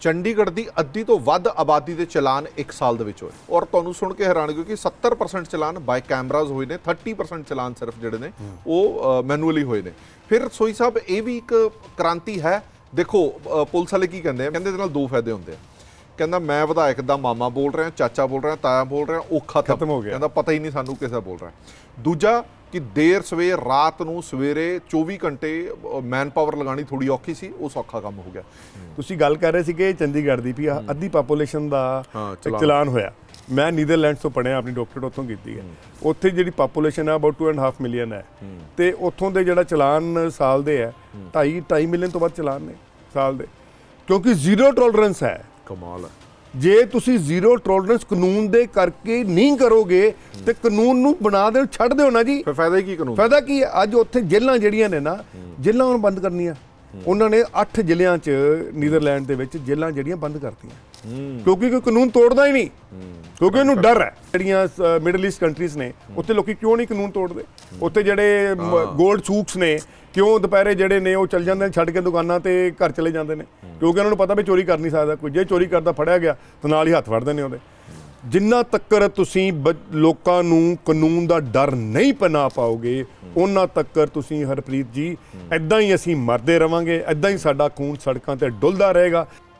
ਚੰਡੀਗੜ੍ਹ ਦੀ ਅੱਧੀ ਤੋਂ ਵੱਧ ਆਬਾਦੀ ਦੇ ਚਲਾਨ 1 ਸਾਲ ਦੇ ਵਿੱਚ ਹੋਏ। ਔਰ ਤੁਹਾਨੂੰ ਸੁਣ ਕੇ ਹੈਰਾਨ ਕਿਉਂਕਿ 70% ਚਲਾਨ ਬਾਈ ਕੈਮਰਾਜ਼ ਹੋਏ ਨੇ 30% ਚਲਾਨ ਸਿਰਫ ਜਿਹੜੇ ਨੇ, ਉਹ ਮੈਨੂਅਲੀ ਹੋਏ ਨੇ। ਫਿਰ ਸੋਈ ਸਾਹਿਬ, ਇਹ ਵੀ ਇੱਕ ਕ੍ਰਾਂਤੀ ਹੈ। ਦੇਖੋ ਪੁਲਿਸ ਵਾਲੇ ਕੀ ਕਹਿੰਦੇ ਆ? ਕਹਿੰਦੇ ਇਹਦੇ ਨਾਲ ਦੋ ਫਾਇਦੇ ਹੁੰਦੇ ਆ। ਕਹਿੰਦਾ ਮੈਂ ਵਿਧਾਇਕ ਦਾ ਮਾਮਾ ਬੋਲ ਰਿਹਾ ਚਾਚਾ ਬੋਲ ਰਿਹਾ ਤਾਇਆ ਬੋਲ ਰਿਹਾ ਉਹ ਖਤਮ। ਹੋ ਗਿਆ। ਕਹਿੰਦਾ ਪਤਾ ਹੀ ਨਹੀਂ ਸਾਨੂੰ ਕਿਸਾ ਬੋਲ ਰਿਹਾ। ਦੂਜਾ ਕਿ ਦੇਰ ਸਵੇਰ ਰਾਤ ਨੂੰ ਸਵੇਰੇ 24 ਘੰਟੇ ਮੈਨ ਪਾਵਰ ਲਗਾਣੀ ਥੋੜੀ ਔਖੀ ਸੀ ਉਹ ਸੌਖਾ ਕੰਮ ਹੋ ਗਿਆ। ਤੁਸੀਂ ਗੱਲ ਕਰ ਰਹੇ ਸੀਗੇ ਚੰਡੀਗੜ੍ਹ ਦੀ ਵੀ ਅੱਧੀ ਪਾਪੂਲੇਸ਼ਨ ਦਾ ਚਲਾਨ। ਹੋਇਆ। ਮੈਂ ਨੀਦਰਲੈਂਡਸ ਤੋਂ ਪੜਿਆ ਆਪਣੀ ਡਾਕਟਰੇਟ ਉੱਥੋਂ ਕੀਤੀ ਹੈ। ਉੱਥੇ ਜਿਹੜੀ ਪਾਪੂਲੇਸ਼ਨ ਹੈ ਅਬਾਊਟ 2.5 ਮਿਲੀਅਨ ਹੈ। ਤੇ ਉੱਥੋਂ ਦੇ ਜਿਹੜਾ ਚਲਾਨ ਸਾਲ ਦੇ ਹੈ 2.5 2.5 ਮਿਲੀਅਨ ਤੋਂ ਵੱਧ ਚਲਾਨ ਨੇ ਸਾਲ ਦੇ। ਕਿਉਂਕਿ ਜ਼ੀਰੋ ਟੋਲਰੈਂਸ ਹੈ। ਕਮਾਲ ਹੈ। ਜੇ ਤੁਸੀਂ ਜ਼ੀਰੋ ਟੋਲਰੈਂਸ ਕਾਨੂੰਨ ਦੇ ਕਰਕੇ ਨਹੀਂ ਕਰੋਗੇ ਤੇ ਕਾਨੂੰਨ ਨੂੰ ਬਣਾ ਦੇਣ ਛੱਡ ਦਿਓ ਨਾ ਜੀ। ਫਿਰ ਫਾਇਦਾ ਕੀ ਕਾਨੂੰਨ ਦਾ? ਫਾਇਦਾ ਕੀ ਹੈ? ਅੱਜ ਉੱਥੇ ਜੇਲ੍ਹਾਂ ਜਿਹੜੀਆਂ ਨੇ ਨਾ ਜੇਲ੍ਹਾਂ ਹੁਣ ਬੰਦ ਕਰਨੀਆਂ। ਉਹਨਾਂ ਨੇ 8 ਜ਼ਿਲ੍ਹਿਆਂ 'ਚ ਨੀਦਰਲੈਂਡ ਦੇ ਵਿੱਚ ਜੇਲ੍ਹਾਂ ਜਿਹੜੀਆਂ ਬੰਦ ਕਰਤੀਆਂ। ਕਿਉਂਕਿ ਕੋਈ ਕਾਨੂੰਨ ਤੋੜਦਾ ਹੀ ਨਹੀਂ। ਕਿਉਂਕਿ ਉਹਨੂੰ ਡਰ ਹੈ। ਜਿਹੜੀਆਂ ਮਿਡਲ ਈਸਟ ਕੰਟਰੀਜ਼ ਨੇ ਉੱਥੇ ਲੋਕੀ ਕਿਉਂ ਨਹੀਂ ਕਾਨੂੰਨ ਤੋੜਦੇ? ਉੱਥੇ ਜਿਹੜੇ 골ਡ ਸੂਕਸ ਨੇ ਕਿਉਂ ਦੁਪਹਿਰੇ ਜਿਹੜੇ ਨੇ ਉਹ ਚੱਲ ਜਾਂਦੇ ਨੇ ਛੱਡ ਕੇ ਦੁਕਾਨਾਂ ਤੇ ਘਰ ਚਲੇ ਜਾਂਦੇ ਨੇ। ਕਿਉਂਕਿ ਉਹਨਾਂ ਨੂੰ ਪਤਾ ਵੀ ਚੋਰੀ ਕਰ ਨਹੀਂ ਸਕਦਾ ਕੋਈ। ਜੇ ਚੋਰੀ ਕਰਦਾ ਫੜਿਆ ਗਿਆ ਤਾਂ ਨਾਲ ਹੀ ਹੱਥ ਫੜਦੇ ਨੇ ਉਹਦੇ। ਜਿੰਨਾ ਤੱਕਰ ਤੁਸੀਂ ਲੋਕਾਂ ਨੂੰ ਕਾਨੂੰਨ ਦਾ ਡਰ ਨਹੀਂ ਪਨਾ ਪਾਓਗੇ ਉਹਨਾਂ ਤੱਕਰ ਤੁਸੀਂ ਹਰਪ੍ਰੀਤ ਜੀ ਐਦਾਂ ਹੀ ਅਸੀਂ ਮਰਦੇ ਰਵਾਂਗੇ ਐਦਾਂ ਹੀ ਸਾਡਾ ਖੂਨ ਸੜਕਾਂ ਤੇ ਡੁੱਲਦਾ ਰਹੇਗਾ।